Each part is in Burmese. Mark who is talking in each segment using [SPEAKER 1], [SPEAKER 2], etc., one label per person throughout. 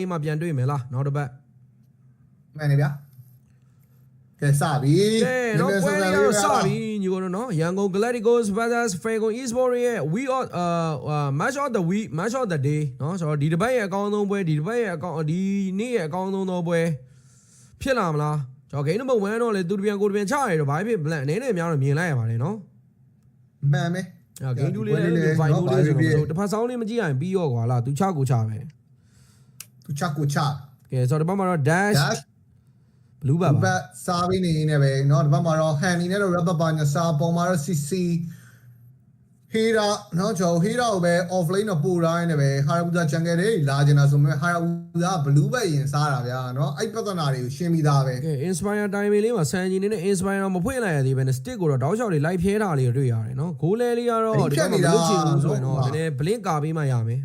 [SPEAKER 1] ဒီမှာပြန်တွေ့မယ်လားနောက်တစ်ပတ်
[SPEAKER 2] မှန်တယ်ဗျာကဲစပြီ
[SPEAKER 1] ကဲတော့ပွဲလေးကတော့စပြီညီကတော့နော်ရန်ကုန် Galacticos vs Falcon Esports ရဲ့ we of uh match of the week match of the day နော်ဆိုတော့ဒီတစ်ပတ်ရဲ့အကောင်းဆုံးပွဲဒီတစ်ပတ်ရဲ့အကောင်းဒီနေ့ရဲ့အကောင်းဆုံးသောပွဲဖြစ်လာမလားကျွန်တော် game number 1တော့လေသူတပြန်ကိုတပြန်ချရတော့ဘာဖြစ် blank အနေနဲ့များတော့မြင်လိုက်ရပါတယ်နော်
[SPEAKER 2] မှန်မယ်
[SPEAKER 1] အဲ game 2လေးလည်း fight 2လေးဆိုတော့တစ်ဖက်ဆောင်းလေးမကြည့်ရရင်ပြီးရောကွာလားသူချကိုချပဲ
[SPEAKER 2] သူချက်ကိုချ
[SPEAKER 1] ကဲဆိုတော့ဒီဘက်မှာတော့ dash
[SPEAKER 2] dash
[SPEAKER 1] blue ပါ
[SPEAKER 2] ဘ
[SPEAKER 1] ပါ
[SPEAKER 2] တ်စားပြီးနေနေပဲเนาะဒီဘက်မှာတော့ hand နေနဲ့တော့ rubber ပါညာစားပေါ်မှာတော့ cc ဟေးရာเนาะကျွန်တော်ဟေးရာကိုပဲ offlane တော့ပို့ရိုင်းနေပဲဟာရဘူဇာချန်ကယ်တွေလာကျင်တာဆိုမဲ့ဟာရဘူဇာ blue ဘက်ရင်စားတာဗျာเนาะအဲ့ပြဿနာတွေကိုရှင်းပြီးသားပဲ
[SPEAKER 1] ကဲ inspire time လေးမှာဆန်ကြီးနေနဲ့ inspire တော့မဖွင့်လိုက်ရသေးပဲနဲ့ stick ကိုတော့တောက်လျှောက်လေးလိုက်ဖျဲတာလေးတွေ့ရတယ်နော် goal လဲလေးကတော့ဒီဘက်မှာမလုပ်ချင်ဘူးဆိုရင်တော့နည်းနည်း blink ကာပေးမှရမယ်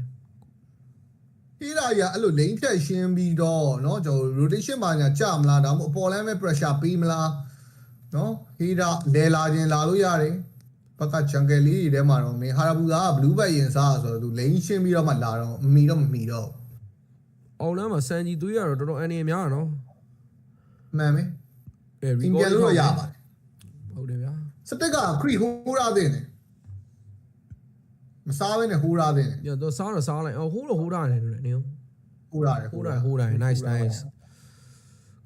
[SPEAKER 2] ဟေးရာကြီးကအဲ့လို lane ဖြတ်ရှင်းပြီးတော့เนาะကျွန်တော် rotation ပါညာကြမလားဒါမှမဟုတ်အပေါ်လမ်းပဲ pressure ပေးမလားเนาะဟေးရာလဲလာခြင်းလာလို့ရတယ်ဘက်ကချန်ကယ်လေးတွေထဲမှာတော့မင်းဟာရဘူဇာက blue ဘက်ရင်စားဆိုတော့သူ lane ရှင်းပြီးတော့မှလာတော့မမီတော့မမီတော့
[SPEAKER 1] အောင်လမ်းမှာဆန်ကြီးသွေးရတော့တော်တော်အနေများတာနော်
[SPEAKER 2] မှန်မယ်
[SPEAKER 1] ကဲ
[SPEAKER 2] ပြင်ပြန်လို့ရပါတယ်
[SPEAKER 1] ဟုတ်တယ်ဗျာ
[SPEAKER 2] စတက်ကခရီဟိုးရတဲ့နေ မစားဘဲနဲ့ဟိုးရတဲ့နေ
[SPEAKER 1] ညတော့စားတော့စားလိုက်အော်ဟိုးတော့ဟိုးတာတယ်လို့နေဟ
[SPEAKER 2] ဟိုးရတယ် ိုး
[SPEAKER 1] တာဟိုးတာ nice nice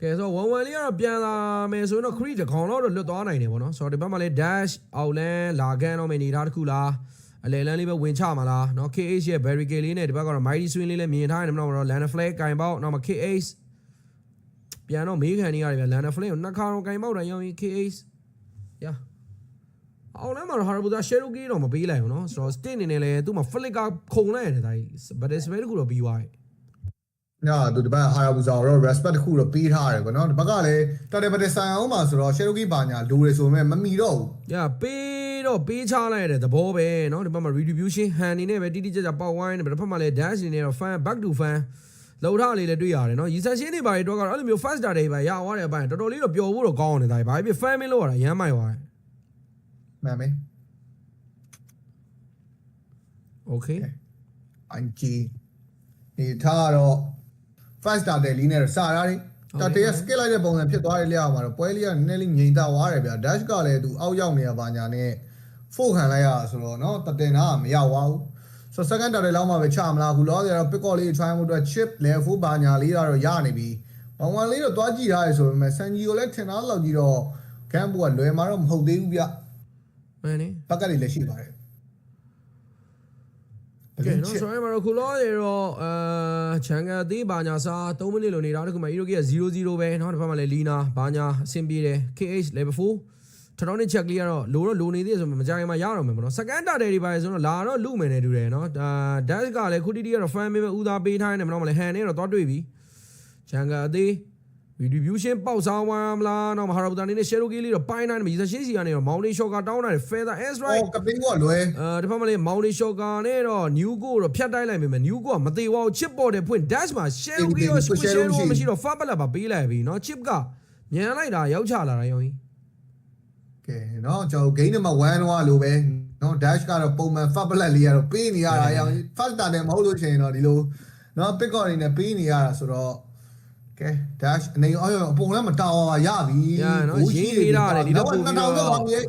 [SPEAKER 1] ကဲဆိုတော့1 1လေးကတော့ပြန်လာမယ်ဆိုရင်တော့ creed တစ်ခေါင်တော့လွတ်သွားနိုင်တယ်ဗောနော်ဆိုတော့ဒီဘက်မှာလည်း dash အောက်လန်းလာကန်တော့မယ်နေတာတစ်ခုလားအလဲလန်းလေးပဲဝင်ချမှာလားเนาะ KH ရဲ့ barricade လေးနဲ့ဒီဘက်ကတော့ mighty swing လေးလည်းမြင်ထားတယ်မနော်တော့ land flag ကင်ပေါက်နောက်မှာ KH ပြန်တော့မေးခံနေရတယ်ဗျ land flag ကိုနှစ်ခါတော့ကင်ပေါက်တယ်ရောင်းရင် KH ရ အောင်လမ်းမှာတော့ Harabuza Cherokee တော့မပေးလိုက်ဘူးเนาะဆိုတော့ stick အနေနဲ့လည်းသူ့မှာ flick ကခုံလိုက်ရတယ်ဒါကြီး but it's very တခုတော့ပြီးသွားပြီ
[SPEAKER 2] ညာသူဒီဘက်ဟာရဘူဇာတော့ respect တစ်ခုတော့ပေးထားတယ်ဗောနော်ဒီဘက်ကလည်းတော်တယ်ပတဲ့ဆိုင်အောင်မှာဆိုတော့ Cherokee ပါညာလိုရဆိုပေမဲ့မမီတော့ဘူး
[SPEAKER 1] ။ညာပေးတော့ပေးချလိုက်တဲ့သဘောပဲเนาะဒီဘက်မှာ redistribution hand နေနဲ့ပဲတိတိကျကျပေါက်ဝိုင်းနေပဲတစ်ဖက်မှာလည်း dash နေနဲ့တော့ fan back to fan လောက်ထားလေးလည်းတွေ့ရတယ်เนาะရီဆန်ရှင်းနေပါတွေတော့ကတော့အဲ့လိုမျိုး fast data တွေပါရသွားတဲ့အပိုင်းတော်တော်လေးတော့ပျော်ဖို့တော့ကောင်းနေတာ။ဘာဖြစ် fan မင်းလို့ရတာရမ်းမိုက်သွားတယ်
[SPEAKER 2] မှန်မယ် ။
[SPEAKER 1] Okay
[SPEAKER 2] IG ဒီထားတော့ fast data လေးနဲ့စာရတယ်တတရ skill လိုက်တဲ့ပုံစံဖြစ်သွားတယ်လျောက်မှာတော့ပွဲလေးကနည်းနည်းလေးငြိမ်သက်သွားတယ်ဗျာ dash ကလည်းသူအောက်ရောက်နေတာပါညာနဲ့ဖို့ခံလိုက်ရဆိုတော့เนาะတတင်တာမရောက်သွားဘူးဆို second data လောက်မှပဲချမလားခုလောဆယ်တော့ pick call လေး try မှုအတွက် chip level ပါညာလေးကတော့ရနေပြီဝမ်ဝမ်လေးတော့တွားကြည့်ထားရဆိုပေမဲ့ Sanji ကိုလည်းထင်သားလောက်ကြီးတော့ camp ကလွယ်မှာတော့မဟုတ်သေးဘူးဗျ ။
[SPEAKER 1] မှန်တယ်
[SPEAKER 2] ဘက်ကတွေလည်းရှိပါတယ်
[SPEAKER 1] ကဲနော်ဆိုရင်မရခုလောနေတော့အာချန်ကသေးဘာညာစာ3မိနစ်လိုနေတာတခုမှ Eroki က0-0ပဲနောက်တစ်ဖက်မှာလည်း Lina ဘာညာအဆင်ပြေတယ် KH level 4 Tronic check လေးကတော့လိုတော့လိုနေသေးတယ်ဆိုမကြိုင်မှာရတော့မယ်ပေါ့နော် second target တွေပါလေဆိုတော့လာတော့လူမယ်နေတူတယ်နော်အာ dash ကလည်းခုတီတီကတော့ fan မေးမဲ့ဦးသားပေးထားတယ်မနော်မလဲဟန်နေတော့တော့တွေ့ပြီချန်ကအသေး redistribution ပေါက်စားဝမ်းမလားတော့မဟာရဘူတာနေနဲ့ Cherokee လေးတော့ပိုင်းနိုင်တယ်မီဇရှင်းစီကနေတော့ mountain shot ကတောင်းတာတယ် feather s right
[SPEAKER 2] အော်ကပင်းကလွယ်
[SPEAKER 1] အဲဒီဖက်မှာလေ mountain shot ကနဲ့တော့ new go တော့ဖြတ်တိုင်းလိုက်ပြီမယ် new go ကမသေးပါဘူး chip ပေါ်တယ်ဖွင့် dash မှာ Cherokee ရော special မရှိတော့ fat ပလက်ပါပေးလိုက်ပြီเนาะ chip ကမြန်လိုက်တာရောက်ချလာတာရောင်းကြီး
[SPEAKER 2] ကဲเนาะကျွန်တော် game number 1တော့လိုပဲเนาะ dash ကတော့ပုံမှန် fat black လေးကတော့ပေးနေရတာရောင် fast starter မဟုတ်လို့ရှိရင်တော့ဒီလိုเนาะ pick call တွေနဲ့ပေးနေရတာဆိုတော့ ကဲ dash အနေအော်အပုံလည်းမတောင်းအောင်ရပြီ
[SPEAKER 1] ရနော်ရင်းလေးရတယ်ဒီတော့ပို့ပြီး
[SPEAKER 2] တော့
[SPEAKER 1] တော့
[SPEAKER 2] တော့မြေ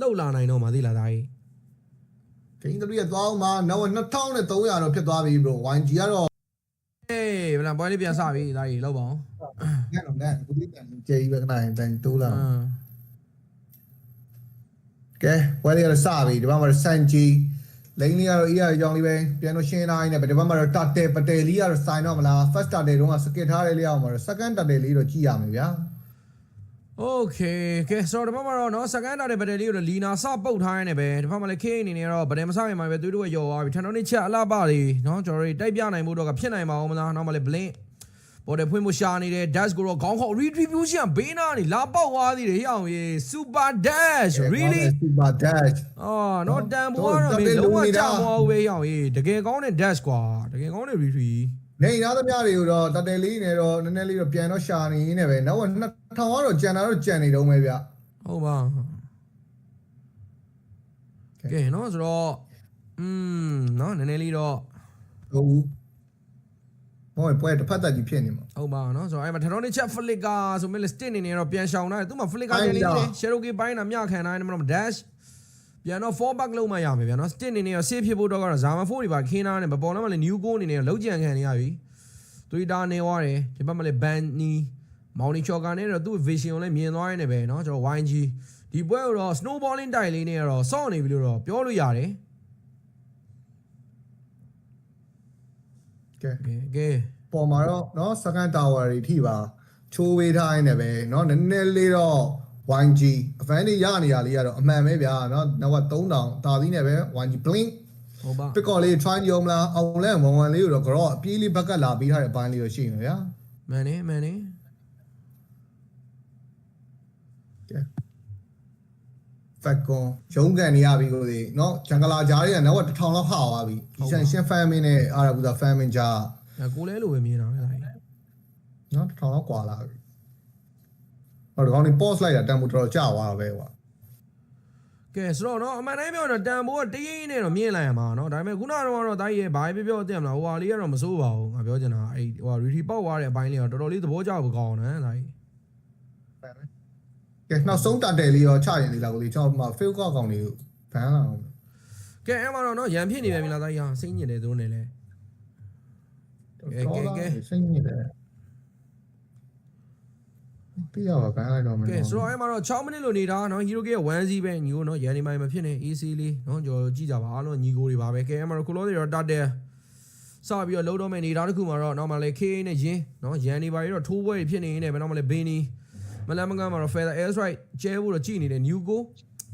[SPEAKER 1] လှုပ်လာနိုင်တော့မသိလားဒါကြီး
[SPEAKER 2] ဂိမ်း3ရသွားအောင်မှာနောက်2300တော့ဖြစ်သွားပြီ bro YG ကတော့
[SPEAKER 1] အေးဗလာပွဲလေးပြန်စပြီဒါကြီးလောက်ပါအောင်
[SPEAKER 2] ညတော့နဲ့ဘူးလေးတန်ကြေးပဲခဏရင်တန်တိုးလာ
[SPEAKER 1] အင်း
[SPEAKER 2] ကဲဝယ်ရစပြီဒီဘက်မှာစန်ဂျီ လိန်လေးကတော့ ER ကြောင်းလေးပဲပြန်လို့ရှင်းနိုင်တယ်ဘယ်တစ်ပတ်မှတော့တတဲပတဲလေးကတော့စိုင်တော့မလား first တတဲတုန်းကစကစ်ထားတယ်လေးအောင်ပါတော့ second တတဲလေးတော့ကြည့်ရမယ်ဗျာ
[SPEAKER 1] Okay ကဲဆိုတော့ဒီဘက်မှာတော့နော် second တတဲပတဲလေးကိုတော့လီနာစပုတ်ထားရတယ်ပဲဒီဘက်မှာလည်းခင်းအနေနဲ့တော့ဗတယ်မစရင်မှာပဲသူတို့ကယော်သွားပြီထန်တော်နေချက်အလှပလေးနော်ကျွန်တော်တို့တိုက်ပြနိုင်ဖို့တော့ကဖြစ်နိုင်ပါအောင်မလားနောက်မှလည်း blink ပေါ်တယ်ဖွင့်ဖို့ရှာနေတယ် dash ကိုတော့ခေါင်းခေါက် retribution ဘေးနားနေလာပေါက်သွားသေးတယ်ဟိအောင်ရေ super dash really
[SPEAKER 2] super dash
[SPEAKER 1] အော်နော်တန်ဘောကတော့မင်းလုံးဝကြောက်မအောင်ပဲဟိအောင်ရေတကယ်ကောင်းတဲ့ dash ကွာတကယ်ကောင်းတဲ့ retreat
[SPEAKER 2] နေသားသမျှတွေကိုတော့တတဲလေးနဲ့တော့နည်းနည်းလေးတော့ပြန်တော့ရှာနေနေပဲနောက်က2000ကတော့ကြံတာတော့ကြံနေတော့မယ်ဗျ
[SPEAKER 1] ဟုတ်ပါကဲနော်ဆိုတော့อืมเนาะနည်းနည်းလေးတော့
[SPEAKER 2] ဟုတ် ဘူး ဟောပွဲတစ်ဖက်သက်ကြီးဖြစ်နေမှာ
[SPEAKER 1] ဟုတ်ပါနော်ဆိုတော့အဲ့မှာထတော်နေချက်ဖလစ်ကာဆိုမဲ့လေစတစ်နေနေတော့ပြန်ရှောင်လာတယ်သူမှဖလစ်ကာပြန်နေတယ်ရှယ်ရိုကီပိုင်းတာမြခံနိုင်တယ်မလို့ dash ပြန်တော့ fall back လုံးမရမယ်ဗျာနော် stick နေနေရော save ဖြစ်ဖို့တော့ကတော့ Zama 4တွေပါခင်းထားတယ်မပေါ်တော့မှလည်း new goal အနေနဲ့လုံးကြံခံနေရပြီ Twitter နေသွားတယ်ဒီဘက်မှာလည်း ban နီ Mounty Choker နဲ့တော့သူ့ vision ကိုလည်းမြင်သွားရနေပဲเนาะကျွန်တော် YG ဒီပွဲကိုတော့ snowballing တိုင်လေးနဲ့တော့စောင့်နေပြီလို့တော့ပြောလို့ရတယ်
[SPEAKER 2] ကဲ
[SPEAKER 1] ကဲကဲ
[SPEAKER 2] ပေါ်မှာတော့เนาะ second tower တွေထိပါချိုးဝေးထားနေတယ်ပဲเนาะနည်းနည်းလေးတော့ YG advantage ရနေရလေးကတော့အမှန်ပဲဗျာเนาะနောက်က3000တာသီးနဲ့ပဲ YG blink
[SPEAKER 1] ဟုတ်ပါ
[SPEAKER 2] ပစ်ကော်လေး try ရုံမလားအောင်လဲဝန်ဝန်လေးကိုတော့ကတော့အပြေးလေးဘက်ကလာပြီးထားတဲ့အပိုင်းလေးတော့ရှိနေဗျာ
[SPEAKER 1] မှန်နေမှန်နေ
[SPEAKER 2] ဖက်ကွန်ရုံးကန်နေရပြီကိုလေเนาะဂျန်ဂလာဂျားတွေကနောက်က1000လောက်ဟသွားပြီဒီဆန်ရှင်းဖန်မင်းနဲ့အာရဘူသာဖန်မင်းဂျာ
[SPEAKER 1] ဒါကိုလဲလို့ပဲမြင်တာပဲဒါကြီး
[SPEAKER 2] เนาะ1000လောက်กว่าလာပြီဟောဒီကောင်နေ pause လိုက်တာတန်ဖိုးတော်တော်ကြာသွားတာပဲကွာ
[SPEAKER 1] ကဲဆိုတော့เนาะအမှန်တိုင်းပြောတော့တန်ဖိုးကတရင်းနဲ့တော့မြင်လိုက်ရမှာเนาะဒါပေမဲ့ခုနကတော့ဒါကြီးရဲ့ဘာပဲပြောသိရမလားဟိုဟာလေးကတော့မစိုးပါဘူးငါပြောချင်တာအဲ့ဟိုဟာ ready ပေါက်သွားတဲ့အပိုင်းလေးကတော့တော်တော်လေးသဘောကျဖို့ကောင်းတယ်ဒါကြီး
[SPEAKER 2] ကဲနောက်ဆုံးတန်တယ်လေးရောချရင်လေးလာကိုလေးကျွန်တော်မှာ fail ကောက်ကောင်လေးကိုဘန်းလာအောင်
[SPEAKER 1] ကဲအဲ့မှာတော့နော်ရန်ဖြစ်နေပြန်ပြီလားသားရစိတ်ညစ်တယ်သူတို့နေလဲကဲကဲကဲ
[SPEAKER 2] စိတ်ညစ်တယ်ပြရပါကန်လိုက်တော့မယ်။
[SPEAKER 1] ကဲဆိုတော့အဲ့မှာတော့6မိနစ်လိုနေတာနော် Hero Gear 1C ပဲညီကိုနော်ရန်နေမိုင်မဖြစ်နေ AC လေးနော်ကြော်ကြည့်ကြပါအားလုံးညီကိုတွေပါပဲ။ကဲအဲ့မှာတော့ Colossus ရောတတ်တယ်။စပြီးတော့လုံးတော့မယ်နေတာတစ်ခုမှာတော့ normal လေ KA နဲ့ယင်းနော်ရန်နေပါရတော့ထိုးပွဲဖြစ်နေနေဘယ်တော့မှလဲ Benny မလန်မကန်မှာတော့ feather air strike ကျဲဖို့တော့ကြည့်နေတဲ့ new go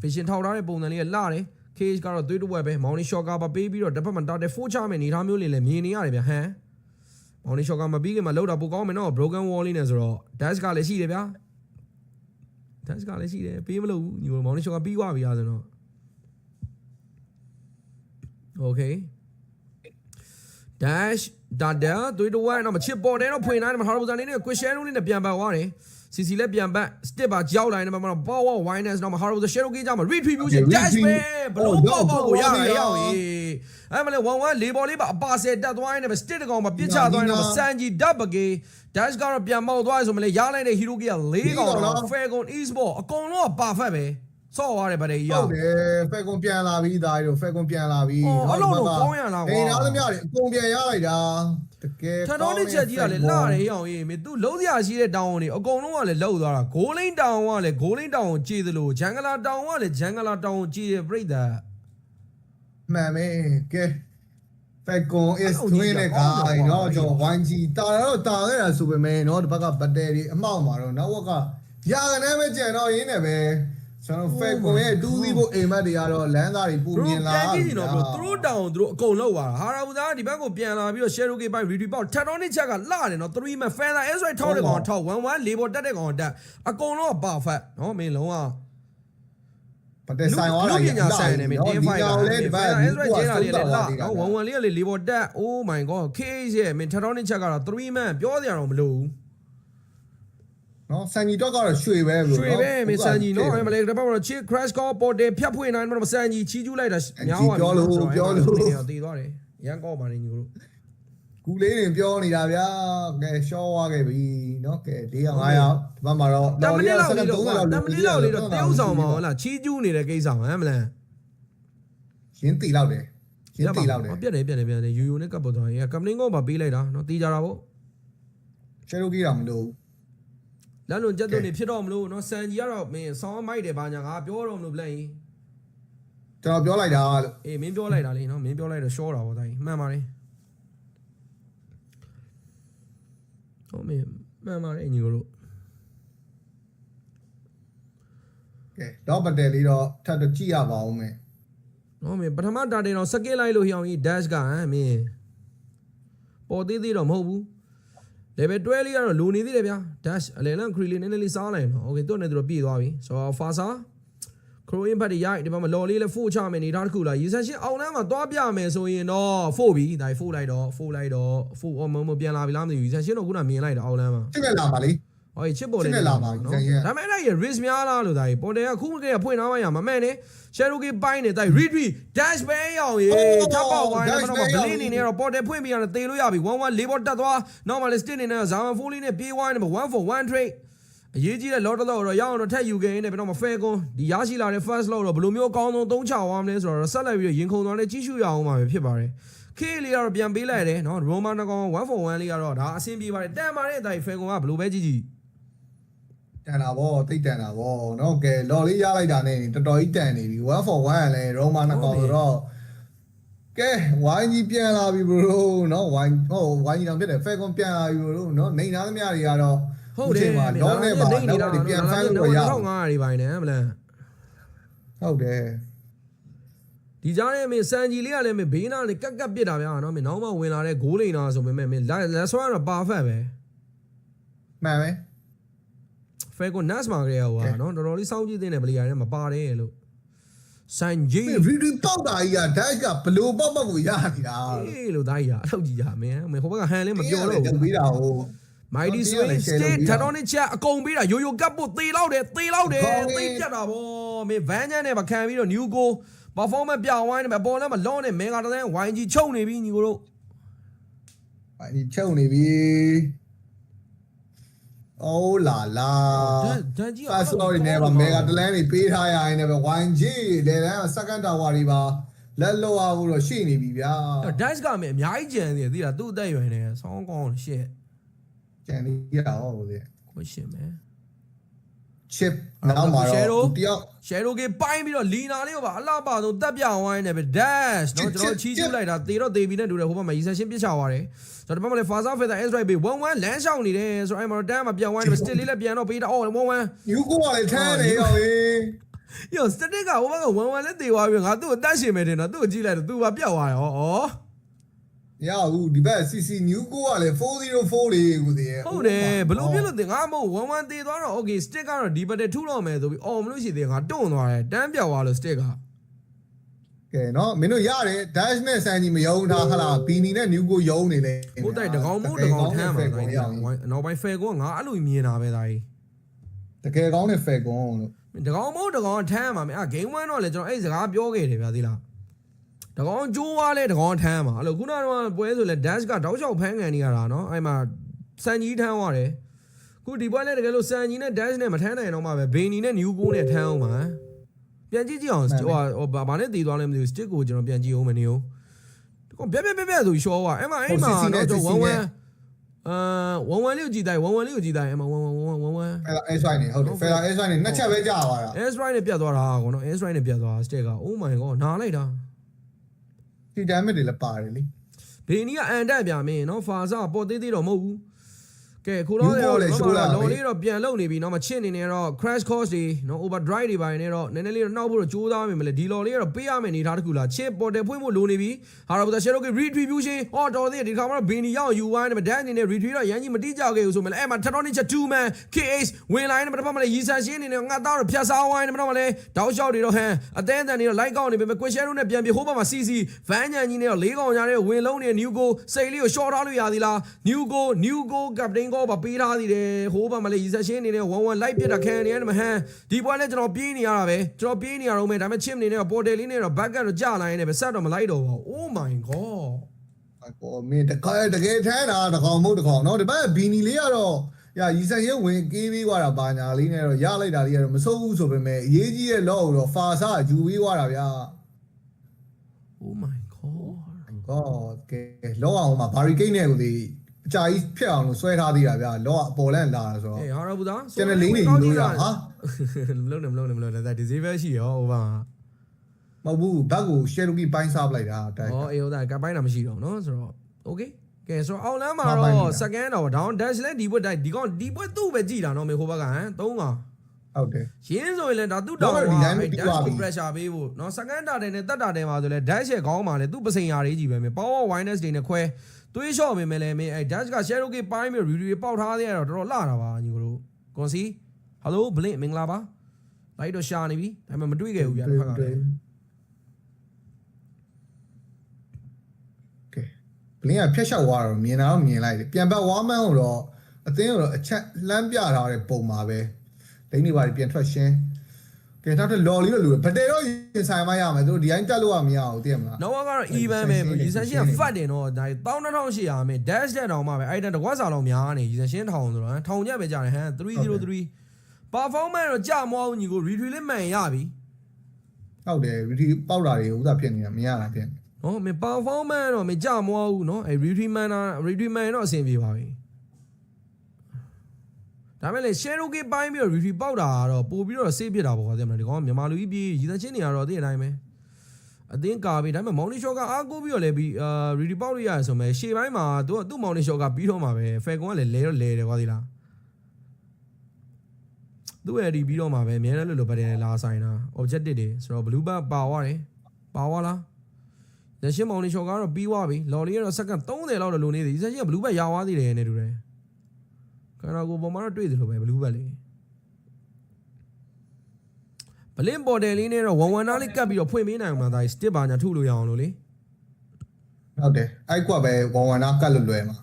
[SPEAKER 1] vision ထောက်ထားတဲ့ပုံစံလေးကလှတယ် cage ကတော့သွေးတစ်ဝက်ပဲ mountain shocker ပါပေးပြီးတော့တစ်ဖက်မှာ target 4ချမယ်နေထားမျိုးလေးလည်းမြင်နေရတယ်ဗျဟမ် mountain shocker မပြီးခင်မှာလောက်တာပိုကောင်းမယ်နော် broken wall လေးနဲ့ဆိုတော့ dash ကလည်းရှိတယ်ဗျာ dash ကလည်းရှိတယ်ပေးမလို့ဘူးညီမ mountain shocker ပြီးသွားပြီအားဆိုတော့ okay dash ဒါဒါသွေးတစ်ဝက်တော့မချစ်ပေါ်တယ်တော့ဖွင့်နိုင်တယ်မထားဘူးဇာနေနဲ့ quick share လေးနဲ့ပြန်ပတ်သွားတယ် CC လည်းပြန်ပတ် step ပါကြောက်လာနေမှာတော့ power windness တော့မဟာရို the shadow ကြီးကြမှာ retribution dash ပဲဘလို့ပေါ့ပေါ့ကိုရရရောက်ရေးအဲ့မလဲ1 1လေးပေါ်လေးပါအပါဆယ်တက်သွားနေပဲ stick တကောင်မှာပြစ်ချသွားနေတော့စန်ဂျီဓာတ်ပကေ dash ကတော့ပြန်မောက်သွားဆိုမလဲရလိုက်တဲ့ hero ကြီးက၄ကောင်တော့ fairgon esport အကုန်လုံးက perfect ပဲ ဆော့သွားတယ်ဗတဲ့ကြီး
[SPEAKER 2] ဟုတ်တယ်ဖက်ကွန်ပြန်လာပြီဒါတို့ဖက်ကွန်ပြန်လာပြီ
[SPEAKER 1] အော်အဲ့လိုတော့ကောင်းရလားကွာ
[SPEAKER 2] အေးသားသမျှတွေအကုန်ပြန်ရလိုက်တာတကယ်
[SPEAKER 1] ထန်တော်လေးချက်ကြီးကလည်းလှတယ်ရောင်ရေးမင်း तू လုံးစရာရှိတဲ့တောင်တွေအကုန်လုံးကလည်းလှုပ်သွားတာဂိုးလိန်တောင်ကလည်းဂိုးလိန်တောင်ကိုကြည်သလိုဂျန်ဂလာတောင်ကလည်းဂျန်ဂလာတောင်ကိုကြည်တယ်ပြိတ္တာ
[SPEAKER 2] မှန်ပဲကဲဖက်ကွန် is twin နဲ့ကားเนาะကျွန်တော် YG တာတော့တာခဲ့တာဆိုပေမဲ့เนาะဒီဘက်ကဘက်တရီအမောက်မှာတော့နောက်ဘက်ကရာကနေပဲကြံတော့ရင်းနေပဲ ကျွန်တော်ဖက်ကွန်ရဲ့ဒူးသီးဖို့အိမ်မက်တွေကတော့လမ်းသားတွေပူ
[SPEAKER 1] သူ
[SPEAKER 2] မြ
[SPEAKER 1] တို့
[SPEAKER 2] င်လာ
[SPEAKER 1] ပြန်ကြည့်နေတော့ဘလို့သူတို့တောင်သူတို့အကုန်လောက်သွားတာဟာရာဘူသားဒီဘက်ကိုပြန်လာပြီးတော့ share okay ဘိုက် ready ပေါက်ထန်တော်နေချက်ကလှတယ်နော်3 man feather s right ထောက်တဲ့ကောင်ထောက်1 1လေးပေါ်တက်တဲ့ကောင်တက်အကုန်လုံးက perfect နော်မင်းလုံးဝ
[SPEAKER 2] ပတက်ဆိုင်သွားတာ
[SPEAKER 1] လူပညာဆိုင်နေမင်းတင်းဖိုင်တာ
[SPEAKER 2] လဲဒီဘက်
[SPEAKER 1] အဲ့ဒါကျဲတာလေးလည်းလာ
[SPEAKER 2] နော်
[SPEAKER 1] နော်ဝန်ဝန်လေးကလေလေးပေါ်တက် oh my god case ရဲ့မင်းထထောင်းနေချက်ကတော့3 man ပြောစရာတော့မလိုဘူး
[SPEAKER 2] နော်ဆန်ကြီးတော့ကတော့ရွှေပဲဘ
[SPEAKER 1] ရွှေပဲမင်းစန်ကြီးနော်အဲ့မလေးတစ်ပတ်တော့ chip crash call ပေါ်တယ်ဖြတ်ဖွင့်နိုင်မှာစန်ကြီးချီးကျူးလိုက်တာညောင်းသွားတည်သွားတယ်ရန်ကောက်ပါနေညီတို့
[SPEAKER 2] ကူလေးတွေပြောနေတာဗျာကဲရှော့သွားခဲ့ပြီနော်ကဲ400 500ဒီဘက်မှာတော့
[SPEAKER 1] တမလေးလောက်လေးတော့တမလေးလောက်လေးတော့တေးဥဆောင်ပါဟုတ်လားချီးကျူးနေတဲ့ကိစ္စဟမ်မလား
[SPEAKER 2] ရင်းတီလောက်တယ်ရင်းတီလောက်တယ်
[SPEAKER 1] ပြက်တယ်ပြက်တယ်ပြက်တယ်ယူယူနဲ့ကပ်ပေါ်သွားရင်ကမ္ပဏီကောပါပေးလိုက်တာနော်တီးကြတာပေါ့
[SPEAKER 2] ရှယ်ရိုကီတော့မလို့
[SPEAKER 1] လက်လွန်ကြက်သွနေဖြစ်တော့မလို့နော်စန်ကြီးကတော့မင်းဆောင်းမိုက်တယ်ဘာညာငါပြောတော့မလို့ဗလက်ရင်
[SPEAKER 2] ကျွန်တော်ပြောလိုက်တာလို့
[SPEAKER 1] အေးမင်းပြောလိုက်တာလေနော်မင်းပြောလိုက်တော့ရှောတာပေါ့တိုင်းမှန်ပါတယ်ဟောမင်းမှန်ပါတယ်ညီကိုတို့
[SPEAKER 2] ကဲတော့ပတယ်လေးတော့ထပ်တော့ကြည့်ရပါဦးမယ်
[SPEAKER 1] နော်မင်းပထမတာတင်တော့စကစ်လိုက်လို့ဟျောင်းကြီး dash ကဟမ်မင်းပေါ်သေးသေးတော့မဟုတ်ဘူး level 12လေးကတော့လိုနေသေးတယ်ဗျာ dash အလဲလန်ခရီလေးနည်းနည်းလေးစားလိုက်နော် okay သူ့နဲ့သူတော့ပြည့်သွားပြီဆိုတော့ fasa ခရိုအင်ဘတ်တွေရိုက်ဒီမှာမလော်လေးလည်းဖို့ချမယ်နေတာတစ်ခုလားရေဆန်ရှင်းအောင်လမ်းမှာသွားပြမယ်ဆိုရင်တော့ဖို့ပြီဒါဖို့လိုက်တော့ဖို့လိုက်တော့ဖို့အော်မမပြန်လာပြီလားမသိဘူးရေဆန်ရှင်းတော့ခုနမြင်လိုက်တော့အောင်လမ်းမှာ
[SPEAKER 2] ကြည့်ရလာပါလေ
[SPEAKER 1] ဟောချစ်ပေါ်
[SPEAKER 2] ချစ်
[SPEAKER 1] လေး
[SPEAKER 2] နဲ့လာပါဇန်ရဲ့
[SPEAKER 1] ဒါပေမဲ့အဲ့ဒါရ risk များလားလို့ဒါကြီးပေါ်တယ်ကခုမကဲဖွင့်ထားမှရမှာမဲ့နေ Cherokee ပိုင်းနေတိုက် retreat dash ပဲအောင်ရေထပ်ပေါက်သွားတယ်မတော့ဘလင်းနေနေတော့ပေါ်တယ်ဖွင့်ပြီးရတယ်တေလို့ရပြီ1 1လေးပေါ်တက်သွား normal stick နေနေဇာမန်4လေးနဲ့ပြေးဝိုင်းနေ1 for 1 trade အရေးကြီးတဲ့ lot တော့တော့ရအောင်တော့ထက်ယူခဲ့နေပြီးတော့မဖဲကွန်ဒီရရှိလာတဲ့ first lot တော့ဘယ်လိုမျိုးအကောင်းဆုံးသုံးချသွားမလဲဆိုတော့ဆက်လိုက်ပြီးရင်ခုန်သွားတဲ့ကြီးစုရအောင်မှာပဲဖြစ်ပါတယ်ခေလေးကတော့ပြန်ပေးလိုက်တယ်နော်ရိုမာနကောင်1 for 1လေးကတော့ဒါအဆင်ပြေပါတယ်တန်ပါတဲ့အတိုင်းဖဲကွန်ကဘယ်လိုပဲကြည့်ကြည့်
[SPEAKER 2] တန်တာဗောတိတ်တန်တာဗောနော်ကဲလော်လေးရလိုက်တာနဲ့တော်တော်ကြီးတန်နေပြီ1 for 1ကလည်းရောမာနကောင်ဆိုတော့ကဲဝိုင်းကြီးပြန်လာပြီဘရိုနော်ဝိုင်းဟိုဝိုင်းကြီးတော့ဖြစ်တယ်ဖဲကွန်ပြန်လာပြီဘရိုနော်နေသားသမျှတွေကတော့
[SPEAKER 1] ဟုတ်တယ်
[SPEAKER 2] မှာလောနဲ့ပါတော့ဒီပြန်ဖမ်းလို့ရ
[SPEAKER 1] တော့ငါးရီပိုင်းနဲ့မလား
[SPEAKER 2] ဟုတ်တယ်
[SPEAKER 1] ဒီကြားထဲမှာစန်ဂျီလေးကလည်းမဘေးနားနဲ့ကက်ကက်ပစ်တာဗျာနော်မင်းနောက်မှဝင်လာတဲ့ဂိုးလိန်တာဆိုပေမဲ့မင်းလက်ဆွဲတော့ပါဖက်ပဲ
[SPEAKER 2] မှန်ပဲ
[SPEAKER 1] ဖဲကိုနတ်မှာကြရဟိုဟာနော်တော်တော်လေးစောင်းကြည့်တဲ့ပလီယာနဲ့မပါတယ်လို့စန်ဂျီ
[SPEAKER 2] ရီရီပေါက်တာကြီးကဒိုက်ကဘလို့ပေါက်ပေါက်ကိုရနေတာ
[SPEAKER 1] အေးလို့သားကြီးอ่ะအထောက်ကြည့်ကြမင်းမင်းဟိုဘက်ကဟန်လေးမပြောတော့
[SPEAKER 2] တက်
[SPEAKER 1] ဘူး
[SPEAKER 2] ပြီးတာဟို
[SPEAKER 1] Mighty
[SPEAKER 2] တော့တရား
[SPEAKER 1] Swing
[SPEAKER 2] လည်း share လုပ်
[SPEAKER 1] State
[SPEAKER 2] ပြီးတာ
[SPEAKER 1] Tadonic ချက်အကုန်ပေးတာယိုယိုကပ်ဖို့သေလောက်တယ်သေလောက်တယ်
[SPEAKER 2] ကောင်းပြီ
[SPEAKER 1] သေပြတ်တာဗောမင်း Van ညံနဲ့မခံပြီးတော့ New Go performance ပြောင်းဝိုင်းနေမှာပေါ်လည်းမလောနဲ့မင်္ဂလာတဲ့ YG ချုပ်နေပြီညီကိုတို့
[SPEAKER 2] အဲဒီချုပ်နေပြီ အိုးလာလာ
[SPEAKER 1] ဒန်ဒန်ကြီး
[SPEAKER 2] ဖတ်စတော်နေပါမေဂါတလန်နေပေးထားရရင်လည်း 1G လေလန် second tower တွေပါလက်လောအောင်လို့ရှိနေပြီဗျာ
[SPEAKER 1] ဒတ်ကမင်းအများကြီးကြံသေးတယ်သိလားသူ့အသက်အရွယ်နဲ့ဆောင်းကောင်းရှစ်
[SPEAKER 2] ကျန်နေရအောင်ဟိုလေ
[SPEAKER 1] ကိုရှင်မယ်
[SPEAKER 2] chip နောက်မှာတော့တယောက်
[SPEAKER 1] ရှယ်ရိုကေပိုင်းပြီးတော့လီနာလေးကိုပါအလှပဆုံးတက်ပြဝိုင်းနေပဲ dash เนาะကျွန်တော်ချီးကျူးလိုက်တာတေတော့တေပြီနဲ့တူတယ်ဟိုဘက်မှာရီဆက်ရှင်းပြစ်ချသွားတယ်ဆိုတော့ဒီဘက်မှာလည်း Faza Feather S right ပေး1 1လမ်းလျှောက်နေတယ်ဆိုတော့အဲ့မှာတော့တန်းမှာပြန်ဝိုင်းနေပဲ still လေးလည်းပြန်တော့ပေးတာအော်1 1
[SPEAKER 2] ယူကိုကလည်းထဲနေရောလေ
[SPEAKER 1] ယော static ကဟိုဘက်က1 1လည်းတေသွားပြီငါသူ့ကိုတက်ရှင်မယ်တင်တော့သူ့ကိုကြည့်လိုက်တော့သူ့ဘာပြောက်သွားရောဩ
[SPEAKER 2] ရဘူးဒီဘက် CC new ကိုကလည်း404လေးကိုတည်း
[SPEAKER 1] ဟုတ်တယ်ဘလို့ဖြစ်လို့တင်ငါမဟုတ်1 1တေသွားတော့ okay stick ကတော့ဒီဘက်တည်းထုတော့မယ်ဆိုပြီးအော်မလို့ရှိသေးငါတွန့်သွားတယ်တန်းပြောက်သွားလို့ stick က
[SPEAKER 2] ကဲနော်မင်းတို့ရတယ် dash နဲ့ဆန်ကြီးမယုံထားဟလားဘီနီနဲ့ new ကိုယုံနေလေ
[SPEAKER 1] ဟိုတိုက်တကောင်မို့တကောင်ထမ်းမှာတိုင်းနောက်ပိုင်းဖယ်ကောငါအဲ့လိုမြင်တာပဲဒါကြီး
[SPEAKER 2] တကယ်ကောင်းတဲ့ fair ကွန်လို့
[SPEAKER 1] တကောင်မို့တကောင်ထမ်းမှာမင်းအာ game 1တော့လေကျွန်တော်အဲ့စကားပြောခဲ့တယ်ဗျာသိလား တကောင်ကျိုးွားလဲတကောင်ထမ်းမှာအဲ့လိုခုနကတော့ပွဲဆိုလဲ dash ကတောက်လျှောက်ဖမ်းကန်နေရတာနော်အဲ့မှာစန်ကြီးထမ်းသွားတယ်ခုဒီပွဲလဲတကယ်လို့စန်ကြီးနဲ့ dash နဲ့မထမ်းနိုင်တော့မှပဲဘေနီနဲ့ new go နဲ့ထမ်းအောင်ပါပြန်ကြည့်ကြည့်အောင်ဟိုဟိုဘာနဲ့တည်သွားလဲမသိဘူး stick ကိုကျွန်တော်ပြန်ကြည့်အောင်မနေအောင်တကောင်ပြက်ပြက်ပြက်ပြက်ဆိုရှော့သွားအဲ့မှာအဲ့မှာတော့ကျွန်တော်1 1အာ1 1လေးကိုကြည့်တိုင်း1 1လေးကိုကြည့်တိုင်းအဲ့မှာ1 1 1 1 1
[SPEAKER 2] fair S right နေဟုတ်တယ် fair S right နေနှစ်ချက်ပဲကြာသွားတာ
[SPEAKER 1] S right နဲ့ပြတ်သွားတာကောနော် S right နဲ့ပြတ်သွားတာ stick က oh my god နားလိုက်တာ
[SPEAKER 2] ဒီ damage တွေလည်းပါတယ်လေ
[SPEAKER 1] ဘေနီကအန်တက်ပြမင်းနော်ဖာစာပေါ်သေးသေးတော့မဟုတ်ဘူး ကဲခုတော့ရောလော်လေးတော့ပြန်လုံနေပြီနော်မချစ်နေနေတော့ crash course တွေနော် overdrive တွေပိုင်းနေတော့နည်းနည်းလေးတော့နှောက်ဖို့တော့ကြိုးစားမိမလဲဒီလော်လေးကတော့ပေးရမယ်အနေထားတစ်ခုလားချစ်ပေါ်တယ်ဖွင့်ဖို့လိုနေပြီဟာတော့ဒါ Shadow retribution ဟောတော်သေးတယ်ဒီခါမှာတော့ဘေနီရောက်ယူဝိုင်းတယ်ဒန်အနေနဲ့ retreat တော့ရမ်းကြီးမတိကြခဲ့ဘူးဆိုမှလည်းအဲ့မှာ Tectonic ချက်2 man KH ဝင်လာရင်ပထမမှာလည်းရီဆန်ရှင်းအနေနဲ့ငါသားတော့ဖြတ်စားဝိုင်းတယ်ပထမမှာလည်းတောက်လျှောက်တွေတော့ဟန်အသေးအတန်တွေတော့ light ကောက်နေပေမဲ့ Queen Shadow နဲ့ပြန်ပြီးဟိုဘက်မှာ CC Van ညန်ကြီးနဲ့တော့လေးကောင်ညာတဲ့ဝင်လုံးနေ New Go စိတ်လေးကို short ထားလို့ရသေးလား New Go New Go captain ကောပါပေးထားသေးတယ်ဟိုဘက်မှာလည်းရီဆန်ရှင်းအနေနဲ့1 1 light ပြစ်တာခံနေရတယ်မဟန်ဒီပွဲလည်းကျွန်တော်ပြေးနေရတာပဲကျွန်တော်ပြေးနေရတော့မယ်ဒါပေမဲ့ chip အနေနဲ့ portal လေးနဲ့တော့ back ကတော့ကြာလာရင်လည်းဆက်တော့မလိုက်တော့ဘူး Oh my god
[SPEAKER 2] အော်မင်းတကယ်တကယ်ထဲတာတကောင်မဟုတ်တကောင်နော်ဒီဘက်ဘီနီလေးကတော့ရရီဆန်ရဲဝင်ကေးပြီးသွားတာဘာညာလေးနဲ့တော့ရလိုက်တာလေးကတော့မစိုးဘူးဆိုပေမဲ့အရေးကြီးတဲ့လော့ကိုတော့ဖာစာယူပြီးသွားတာဗျာ
[SPEAKER 1] Oh my god
[SPEAKER 2] ကောကဲလော့အောင်မှာဘာရီကိတ်နဲ့ကိုဒီ အကြာကြီးဖြစ်အောင်လို့ဆွဲထားသေးတာဗျာလောကအပေါ်လန့်လာတာဆိုတော့
[SPEAKER 1] ဟေးဟာရဘူးသား
[SPEAKER 2] ကျန်တဲ့လင်းတွေယူလို့ရဟာ
[SPEAKER 1] မလုပ်နဲ့မလုပ်နဲ့မလုပ်နဲ့ဒါ disable ရှိရောဟိုပါ
[SPEAKER 2] မဟုတ်ဘူးဘက်ကို share လုပ်ပြီးပိုင်းစားပလိုက်တာတိုက်
[SPEAKER 1] ဟောအေးဟိုသားကပိုင်းတာမရှိတော့နော်ဆိုတော့ okay ကဲဆိုတော့အောင်လမ်းမှာတော့ second တော့ down dash လဲဒီဘွတ်တိုက်ဒီကောင်ဒီဘွတ်သူ့ပဲကြည်တာနော်မေဟိုဘက်ကဟမ်သုံးပါ
[SPEAKER 2] ဟုတ်တယ်
[SPEAKER 1] ရင်းဆိုရင်လည်းဒါသူ့တောင်းပါ
[SPEAKER 2] ဒီတိုင်းပြီးသွားပြီ
[SPEAKER 1] pressure ပေးဖို့နော် second တာတယ်နဲ့တတ်တာတယ်မှာဆိုလဲ dash ရဲ့ခေါင်းမှာလဲသူ့ပစိန်ရာလေးကြီးပဲမေ power winders တွေနဲ့ခွဲ သွေးလျှော့မိမယ်လဲမင်းအဲ့ dash က share ကိုပိုင်းပြီး review ပေါက်ထားသေးရတော့တော်တော်လှတာပါညီကိုတို့ကွန်စီ hello blink မင်္ဂလာပါလိုက်တော့ရှာနေပြီဒါပေမဲ့မတွေ့ခဲ့ဘူးဗျာတစ်ခါကလည်း
[SPEAKER 2] ကဲဘလင်းကဖျက်လျှောက်သွားတော့မြင်တာတော့မြင်လိုက်တယ်ပြန်ဘက်ဝါမန်းကိုတော့အသင်းကတော့အချက်လှမ်းပြထားတဲ့ပုံမှာပဲဒိန်းတွေပါပြန်ထွက်ရှင်း ကဲနောက်ထပ်လော်လေးလို့လူဗတဲတော့ရင်ဆိုင်မရမယ်သူတို့ဒီတိုင်းတက်လို့ကမရဘူးသိရမလား
[SPEAKER 1] နောက်ကတော့ even ပဲရီဆန်ရှင်းကဖတ်တယ်နော်ဒါ12800မယ် dash တဲ့တောင်မှပဲအဲ့တန်တကွက်စာလောက်များနေရီဆန်ရှင်းထောင်ဆိုတော့ထောင်ချက်ပဲကြာတယ်ဟမ်303 performance တော့ကြာမအောင်ညီကို retreat လေးမှန်ရပြီ
[SPEAKER 2] ဟုတ်တယ်ရီတီပေါက်တာတွေဥစားဖြစ်နေတာမရတာဖြစ်နေ
[SPEAKER 1] နော်မ performance တော့မကြာမအောင်နော်အဲ့ retreat man တာ retreat man တော့အဆင်ပြေပါပြီ ဒါမဲ့လေ Cherokee ပိုင်းပြီးတော့ retreat ပေါက်တာကတော့ပို့ပြီးတော့ save ဖြစ်တာပေါ့ကွာသိမလားဒီကောင်ကမြန်မာလူကြီးပြီးရီဆန်ရှင်းနေရတော့ဒီအတိုင်းပဲအသင်းကာပြီးဒါပေမဲ့ Mountain Shot ကအားကိုးပြီးတော့လည်းပြီးအာ retreat ပေါက်လို့ရတယ်ဆိုမဲ့ရှေ့ပိုင်းမှာသူကသူ့ Mountain Shot ကပြီးတော့မှာပဲ Falcon ကလည်းလဲတော့လဲတယ်ကွာဒီလားသူ့ရဲ့ဒီပြီးတော့မှာပဲအများနဲ့လို့လို့ပါတယ်လာဆိုင်တာ objective တွေဆိုတော့ blue bar ပါသွားတယ်ပါသွားလားလက်ရှိ Mountain Shot ကတော့ပြီးသွားပြီ Lolly ကတော့ second 30လောက်တော့လိုနေသေးဒီဆက်ရှိက blue bar ရသွားသေးတယ်နဲ့တူတယ် ခန္ဓာကိုယ်ပေါ်မှာတော့တွေ့သလိုပဲဘလူးဘက်လေးဘလင်းဘော်ဒယ်လေးနဲ့တော့ဝန်ဝန်သားလေးကတ်ပြီးတော့ဖွင့်ပေးနိုင်မှာဒါစတစ်ပါညာထုလို့ရအောင်လို့လေ
[SPEAKER 2] ဟုတ်တယ်အဲ့ကွာပဲဝန်ဝန်သားကတ်လွယ်လွယ်မှာ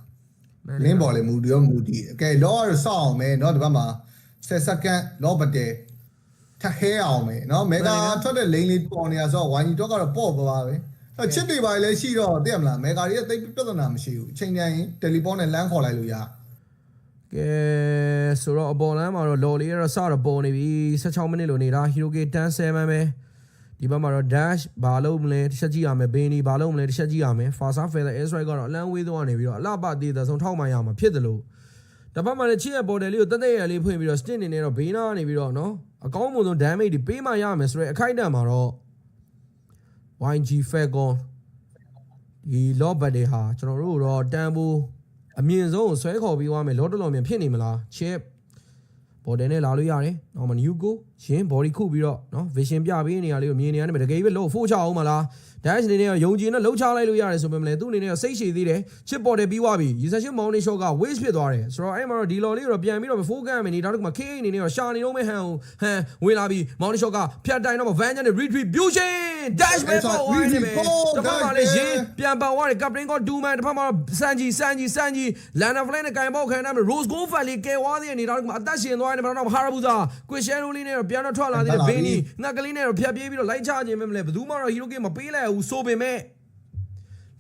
[SPEAKER 2] လင်းဘော်လေးမူဒီရောမူဒီအကဲလောရစောင့်အောင်မယ်နော်ဒီဘက်မှာ10စက္ကန့်လောဘတဲထဟဲအောင်မယ်နော်မေဂါထွက်တဲ့လိန်လေးပေါ်နေရဆိုတော့ဝိုင်းကြီးတော့ကတော့ပေါ့ပါပါပဲအဲ့ချစ်ပေပါလေရှိတော့သိရမလားမေဂါရဲ့သိပြဿနာမရှိဘူးအချိန်တိုင်းတယ်လီဖုန်းနဲ့လမ်းခေါ်လိုက်လို့ရ
[SPEAKER 1] ကဲဆိုတော့အပေါ်လမ်းမှာတော့ Lolly ကတော့စတော့ပေါ်နေပြီ16မိနစ်လိုနေတာ Hiroke 107ပဲဒီဘက်မှာတော့ dash ဘာလို့မလဲတစ်ချက်ကြည့်ရမယ် Benny ဘာလို့မလဲတစ်ချက်ကြည့်ရမယ် Fasa Feather Air Strike ကတော့အလန်းဝေးသွားနေပြီးတော့အလှပသေးတဲ့ဆုံးထောက်မှရမှာဖြစ်တယ်လို့တပတ်မှာလည်းချစ်ရပေါ်တယ်လေးကိုတက်တက်ရလေးဖွင့်ပြီးတော့ stint နေနေတော့ဘေးနာနေပြီးတော့နော်အကောင်းမွန်ဆုံး damage တွေပေးမှရမယ်ဆိုတော့အခိုက်အတန့်မှာတော့ YG Falcon ဒီ lob bat တွေဟာကျွန်တော်တို့တော့တန်ဖိုး အမြင့်ဆုံးကိုဆွဲခေါ်ပြီးသွားမယ်လော့တလော်မြန်ဖြစ်နေမလား chip ဘော်ဒယ်နဲ့လာလို့ရတယ်။နောက်မှ new go ရင်း body ခုပြီးတော့နော် vision ပြပေးနေရလေးကိုမြင်နေရတယ်တကယ်ပဲလို့ full ချအောင်မလား dash အနေနဲ့ယုံကြည်နဲ့လှုပ်ချလိုက်လို့ရတယ်ဆိုပေမဲ့လည်းသူ့အနေနဲ့စိတ်ရှည်သေးတယ် chip ပေါ်တယ်ပြီးသွားပြီ user mountain shot က waste ဖြစ်သွားတယ်ဆိုတော့အဲ့မှာတော့ဒီ law လေးကိုတော့ပြန်ပြီးတော့ full gun မယ်နေတာတော့မှ KA အနေနဲ့တော့ရှာနေတော့မဲ့ဟန်ဟန်ဝင်လာပြီး mountain shot ကဖြတ်တိုင်တော့ van နဲ့ retribution dash ပဲပေါ့ဝိုင်းနေမယ်တစ်ဖက်မှာလည်းရင်းပြန်ပန်သွားတယ် captain က2 man တစ်ဖက်မှာစန်ဂျီစန်ဂျီစန်ဂျီ lana flame နဲ့ကင်ပေါက်ခံရမယ် rose gold fan လေးကဲဝါးသေးနေတာတော့မှအသက်ရှင်သွားတယ်ဘာလို့ဟာရဘူဇာ question လေးနဲ့တော့ပြန်တော့ထွက်လာသေးတယ် Benny ငှက်ကလေးနဲ့တော့ဖြတ်ပြေးပြီးတော့လိုက်ချခြင်းပဲမလဲဘယ်သူမှတော့ hero game မပေးလိုက်ဘူးဆိုပေမဲ့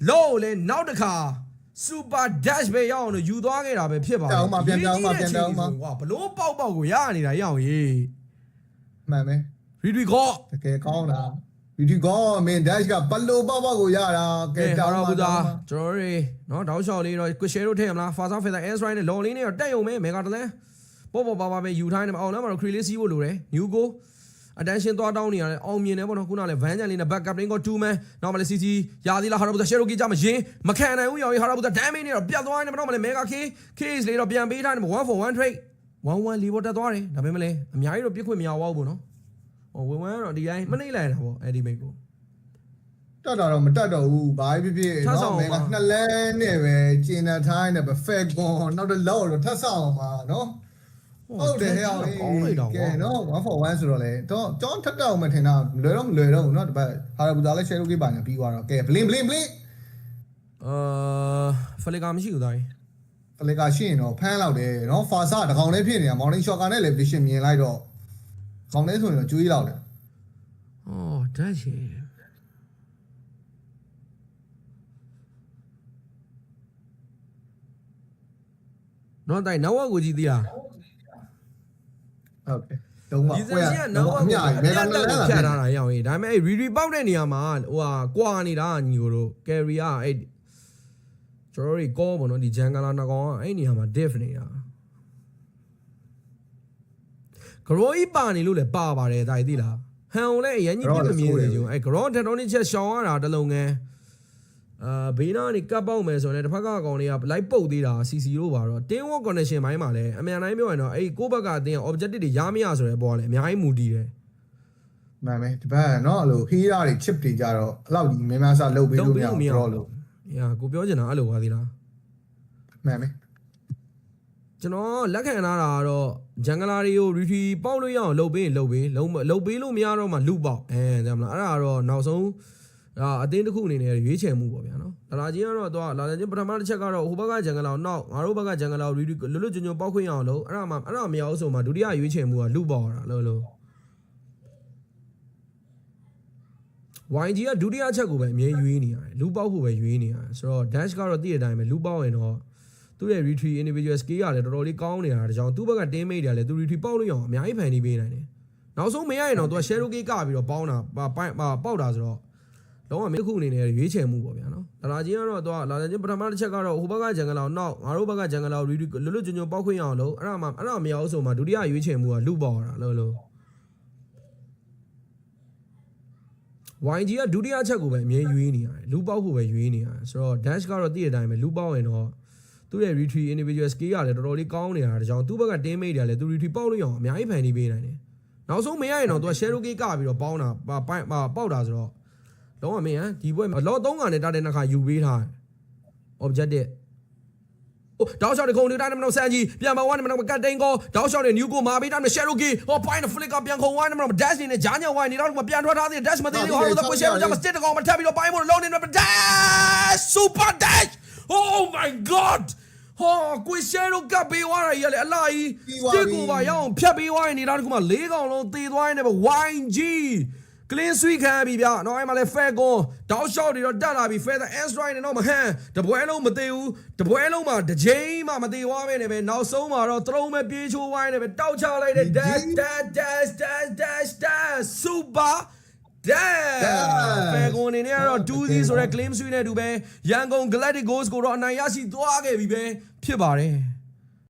[SPEAKER 1] လောလေနောက်တစ်ခါ super dash ပဲရအောင်လို့ယူသွားခဲ့တာပဲဖြစ်ပါတယ်ကွာဘလို့ပေါက်ပေါက်ကိုရနေတာရအောင်ရေး
[SPEAKER 2] မှန်မယ်
[SPEAKER 1] ရီရီကော
[SPEAKER 2] တကယ်ကောင်းတာ ဗီဒီကောမင်း dash ကဘလို့ပေါ့ပေါ့ကိုရတာကဲ
[SPEAKER 1] ကဲ
[SPEAKER 2] တော
[SPEAKER 1] ဟာ
[SPEAKER 2] င်း
[SPEAKER 1] ရဘူဇာ
[SPEAKER 2] ပါ
[SPEAKER 1] ကျွန်တော်တို့နော်တောက်လျှောက်လေးတော့ quick share တို့ထည့်ရမလား fast feather air strike နဲ့ long လေးနဲ့တော့တက်ရုံပဲ mega တလဲပေါ့ပေါ့ပါပါပဲယူထိုင်းတယ်အောင်လမ်းမှာတော့ create လေးစီးဖို့လိုတယ် new go attention သွားတောင်းနေရတယ်အောင်မြင်တယ်ပေါ့နော်ခုနကလည်း van jan လေးနဲ့ back captain က2 man နောက်မှလည်း CC ရာသီလာဟာရဘူဇာ cherokee ကြမှာရင်မခံနိုင်ဘူးရောင်ဟာရဘူဇာ damage နဲ့တော့ပြတ်သွားတယ်မတော့မလဲ mega k case လေးတော့ပြန်ပေးထားတယ်1 for 1 trade 1 1လီဘောတက်သွားတယ်ဒါပေမဲ့လည်းအများကြီးတော့ပြစ်ခွင့်မရပါဘူးပေါ့နော် ဟိုဝင်ဝင်ကတော့ဒီတိုင်းမနှိမ့်လိုက်တာပေါ့အဲ့ဒီမိတ်ကို
[SPEAKER 2] တတ်တာတော့မတတ်တော့ဘူးဘာဖြစ်ဖြစ်
[SPEAKER 1] ထပ်ဆောင်
[SPEAKER 2] နော်မင်းက
[SPEAKER 1] ပါ
[SPEAKER 2] နှစ်လဲနဲ့ပဲကျင်တာထိုင်းနဲ့ပဲဖက်ကွန်နောက်တော့လောက်တော့ထပ်ဆောင်ပါနော်ဟုတ်တယ်ဟဲ့အောင်
[SPEAKER 1] ကောင်းလိုက်တော့
[SPEAKER 2] ကဲနော်1 for 1ဆိုတော့လေတော့ကျောင်းထပ်တော့မထင်တာလွယ်တော့မလွယ်တော့ဘူးနော်ဒီဘက်ဟာရဘူသားလဲ share လုပ်ခဲ့ပါညာပြီးသွားတော့ကဲ blink blink blink
[SPEAKER 1] အာဖလီကာမရှိဘူးသားကြီး
[SPEAKER 2] ဖလေကရှိရင်တော့ဖမ်းလောက်တယ်နော်ဖာစာတကောင်လေးဖြစ်နေတာ morning shot ကနဲ့လည်း vision မြင်လိုက်တော့ ခေါင်းလေးဆိုရင်တော့ကျွေးလောက်တယ်
[SPEAKER 1] အော်ဓာတ်ရှိနော်တိုင်နောက်ဝက်ကိုကြည့်သေးလား
[SPEAKER 2] ဟုတ်ကဲ့တုံးပါ
[SPEAKER 1] ဒီစက်ရှိကနောက်ဝက်
[SPEAKER 2] အ
[SPEAKER 1] ကို
[SPEAKER 2] များကြီး
[SPEAKER 1] အ
[SPEAKER 2] မေ
[SPEAKER 1] မြ
[SPEAKER 2] က
[SPEAKER 1] တ်
[SPEAKER 2] န
[SPEAKER 1] တက်
[SPEAKER 2] လ
[SPEAKER 1] ကို
[SPEAKER 2] န်းလာ
[SPEAKER 1] ဖြတ်ထားတာရအောင်ကြီးဒါပေမဲ့အဲ့ re re ပေါက်တဲ့နေရာမှာဟိုဟာကွာနေတာညီကိုတို့ carry อ่ะအဲ့ကျွန်တော်တို့ကောပေါ့နော်ဒီ jungle နှစ်ကောင်ကအဲ့နေရာမှာ diff နေတာ grow ကြီးပါနေလို့လည်းပါပါတယ်ဒါကြီးသိလားဟန်ုံလည်းအရင်ကြီးပြတ်မမြင်နေကြဘူးအဲ့ grow တက်တော့နေချက်ရှောင်းရတာတလုံးငန်းအာဘေးနားကနေကပ်ပေါက်မယ်ဆိုရင်လည်းတစ်ဖက်ကကောင်တွေကလိုက်ပုတ်သေးတာ CC တို့ပါတော့ team work connection ဘိုင်းမှာလည်းအမြန်တိုင်းပြောရင်တော့အဲ့ကိုယ့်ဘက်ကအတင်း objective တွေရမရဆိုတဲ့အပေါ်ကလည်းအများကြီးမူတည်တယ်
[SPEAKER 2] မှန်ပဲဒီဘက်နော်အဲ့လိုဟီးရာတွေ chip တွေကြတော့အဲ့လောက်ဒီများများစားလုတ်ပေးလို့မရဘူး draw လို့။
[SPEAKER 1] ညာကိုပြောချင်တာအဲ့လိုပါသေးလား
[SPEAKER 2] မှန်ပဲ။
[SPEAKER 1] ကျွန်တော်လက်ခံထားတာကတော့ဂျန်ဂလာတွေကို retry ပေါက်လို့ရအောင်လှုပ်ပေးရင်လှုပ်ပေးလုံးမလှုပ်ပေးလို့မရတော့မှလူပေါက်အဲဒါမလားအဲ့ဒါကတော့နောက်ဆုံးဒါအတင်းတစ်ခုအနေနဲ့ရွေးချယ်မှုပေါ့ဗျာနော်လာလာချင်းကတော့တော့လာလာချင်းပထမတစ်ချက်ကတော့ဟိုဘက်ကဂျန်ဂလာကိုနောက်ငါတို့ဘက်ကဂျန်ဂလာကိုရီလွတ်လွတ်ကျွံကျွံပောက်ခွင့်ရအောင်လို့အဲ့ဒါမှအဲ့ဒါမရအောင်ဆိုမှဒုတိယရွေးချယ်မှုကလူပေါ်တာလို့လို့ YG ကဒုတိယချက်ကိုပဲအမြဲရွေးနေရတယ်လူပေါက်ဖို့ပဲရွေးနေရတယ်ဆိုတော့ dash ကတော့တည့်တဲ့အတိုင်းပဲလူပေါက်ရင်တော့ သူ့ရဲ့ retreat individual skill ကလည်းတော်တော်လေးကောင်းနေတာတကြောင်သူ့ဘက်က team mate တွေကလည်းသူ retreat ပေါက်လို့ရအောင်အများကြီးဖန်တီးပေးနိုင်တယ်နောက်ဆုံးမရရင်တော့သူက shadow key ကပြီးတော့ပေါင်းတာပိုင်းပေါက်တာဆိုတော့လုံးဝမင်းတစ်ခုအနေနဲ့ရွေးချယ်မှုပေါ့ဗျာနော်လာလာချင်းကတော့သူကလာလာချင်းပထမတစ်ချက်ကတော့ဟိုဘက်ကဂျန်ဂလာကိုနောက်ငါတို့ဘက်ကဂျန်ဂလာကို retreat လွတ်လွတ်ကျွံကျွံပောက်ခွင့်ရအောင်လို့အဲ့ဒါမှအဲ့ဒါမရအောင်ဆိုမှဒုတိယရွေးချယ်မှုကလူပေါက်တာလို့လို့ YG ကဒုတိယချက်ကိုပဲအမြဲရွေးနေရတယ်လူပေါက်ဖို့ပဲရွေးနေရတယ်ဆိုတော့ dash ကတော့တည့်တဲ့အတိုင်းပဲလူပေါက်ရင်တော့ သူ့ရဲ့ retreat individual skill ကလည်းတော်တော်လေးကောင်းနေတာတကြောင်သူ့ဘက်က team mate တွေကလည်းသူ retreat ပေါက်လို့ရအောင်အများကြီးဖန်တီးပေးနိုင်တယ်နောက်ဆုံးမရရင်တော့သူက shadow key ကပြီးတော့ပေါင်းတာပိုင်းပေါက်တာဆိုတော့လုံးဝမင်းဟမ်ဒီဘွဲလော3ကနေတာတဲ့နှစ်ခါယူပေးထားတယ် objective โอ้ดาวช็อตของนี่ได้นำนำแซนจีเปลี่ยนมาว่ามันมันกัดเด้งก็ดาวช็อตเนี่ยนิวโกมาไปตามเนี่ยเชโรกีโอ้ไปนะฟลิกกับเปลี่ยนของว่ามันดัชนี่เนี่ยจานเนี่ยว่านี่เรามาเปลี่ยนทั่วท่าที่ดัชมาตีนี่เขาต้องไปเชโรจะมาสเตตของมันแทบไปเราไปหมดลงนี่มันดัชซูเปอร์ดัชโอ้ my god ဟောကိုရှယ်တို့ကပ်ပေးသွားတာကြီးလေအလားကြီးတစ်ကိုပါရအောင်ဖြတ်ပေးသွားရင်နေတော့ဒီမှာ၄កောင်လုံးသေသွားရင်လည်း YG clean sweep ခံပြီဗျနော်အဲ့မှာလဲ fair ကွန်တောက်လျှောက်တွေတော့တက်လာပြီ feather and strike နဲ့တော့မဟန်တပွဲလုံးမသေးဘူးတပွဲလုံးမှာတစ်ချိန်မှမသေးသွားပဲနဲ့ပဲနောက်ဆုံးမှာတော့သရုံးပဲပြေးချိုးဝိုင်းနဲ့ပဲတောက်ချလိုက်တဲ့ dash dash dash dash dash dash super dash ဖယ်ကွန်နေနဲ့ကတော့2-0ဆိုတဲ့ claim sweep နဲ့အတူပဲရန်ကုန် Galactic Goals ကိုတော့အနိုင်ရရှိသွားခဲ့ပြီပဲဖြစ်ပါတယ်